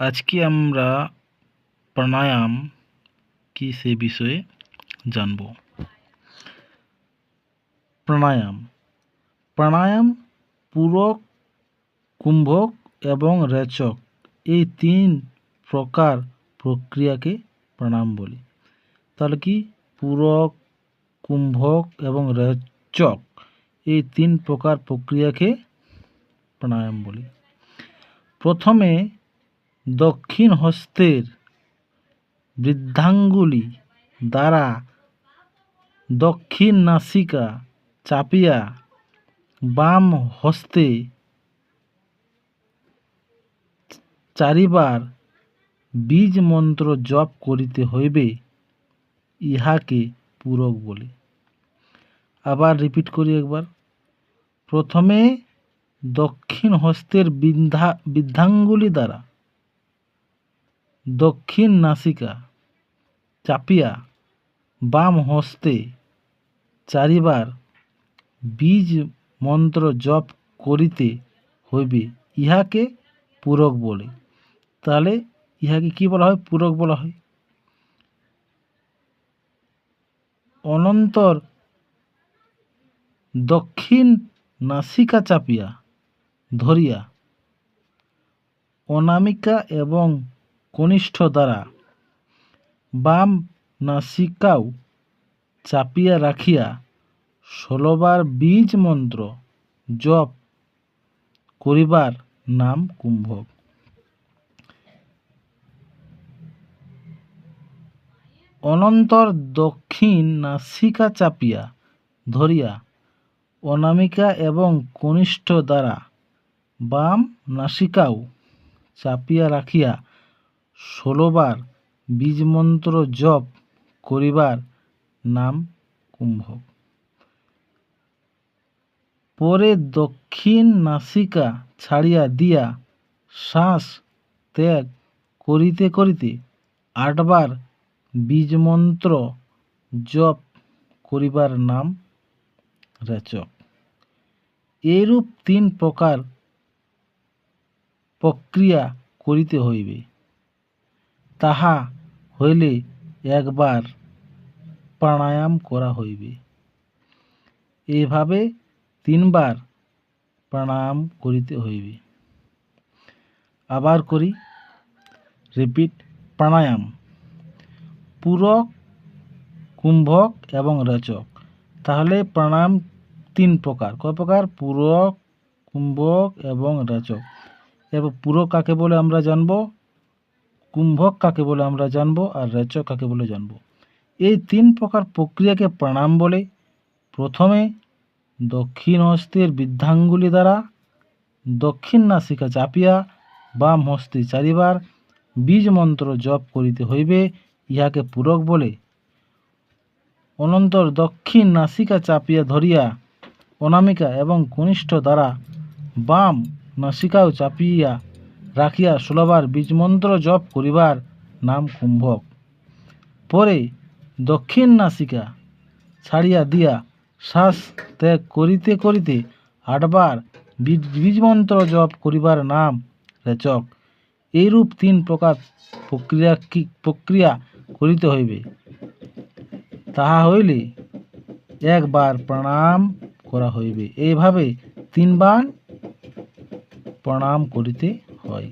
আজকে আমরা প্রাণায়াম কি সে বিষয়ে জানব? প্রাণায়াম। প্রাণায়াম পূরক, কুম্ভক এবং রেচক এই তিন প্রকার প্রক্রিয়াকে প্রাণায়াম বলে। তাহলে কি পূরক, কুম্ভক এবং রেচক এই তিন প্রকার প্রক্রিয়াকে প্রাণায়াম বলে। প্রথমে দক্ষিণ হস্তের বৃদ্ধাঙ্গুলি দ্বারা দক্ষিণ নাসিকা চাপিয়া বাম হস্তে চারিবার বীজ মন্ত্র জপ করিতে হইবে, ইহাকে পূরক বলে। আবার রিপিট করি একবার। প্রথমে দক্ষিণ হস্তের বৃদ্ধা বৃদ্ধাঙ্গুলি দ্বারা দক্ষিণ নাসিকা, চাপিয়া, বাম হস্তে চারিবার বীজ মন্ত্র জপ করিতে হইবে। ইহাকে পূরক বলে। তাহলে ইহাকে কি বলা হয়? পূরক বলা হয়। অনন্তর দক্ষিণ নাসিকা চাপিয়া ধরিয়া, অনামিকা এবং কনিষ্ঠ দ্বারা বাম নাসিকাও চাপিয়া রাখিয়া ষোলোবার বীজ মন্ত্র জপ করিবার নাম কুম্ভক। অনন্তর দক্ষিণ নাসিকা চাপিয়া ধরিয়া অনামিকা এবং কনিষ্ঠ দ্বারা বাম নাসিকাও চাপিয়া রাখিয়া ষোলোবার বীজমন্ত্র জপ করিবার নাম কুম্ভ। পরে দক্ষিণ নাসিকা ছাড়িয়া দিয়া শ্বাস ত্যাগ করিতে করিতে আটবার বীজমন্ত্র জপ করিবার নাম রেচক। এইরূপ তিন প্রকার প্রক্রিয়া করিতে হইবে। তাহা হইলে একবার প্রাণায়াম করা হইবে। এভাবে তিনবার প্রাণায়াম করিতে হইবে। আবার করি রিপিট প্রাণায়াম। পূরক, কুম্ভক এবং রচক। তাহলে প্রাণায়াম তিন প্রকার। কয় প্রকার? পূরক, কুম্ভক এবং রচক। এবার পূরক কাকে বলে আমরা জানব? কুম্ভক কাকে বলে আমরা জানব আর রেচক কাকে বলে জানব। এই তিন প্রকার প্রক্রিয়াকে প্রাণায়াম বলে। প্রথমে দক্ষিণ হস্তের বৃদ্ধাঙ্গুলি দ্বারা দক্ষিণ নাসিকা চাপিয়া বাম হস্তে চারিবার বীজ মন্ত্র জপ করিতে হইবে, ইহাকে পূরক বলে। অনন্তর দক্ষিণ নাসিকা চাপিয়া ধরিয়া অনামিকা এবং কনিষ্ঠ দ্বারা বাম নাসিকাও চাপিয়া রাখিয়া ষোলবার বীজমন্ত্র জপ করিবার নাম কুম্ভক। পরে দক্ষিণ নাসিকা ছাড়িয়া দিয়া শ্বাস ত্যাগ করিতে করিতে আটবার বীজমন্ত্র জপ করিবার নাম রেচক। এইরূপ তিন প্রকার প্রক্রিয়া কি, প্রক্রিয়া করিতে হইবে। তাহা হইলে একবার প্রণাম করা হইবে। এইভাবে তিনবার প্রণাম করিতে হয়।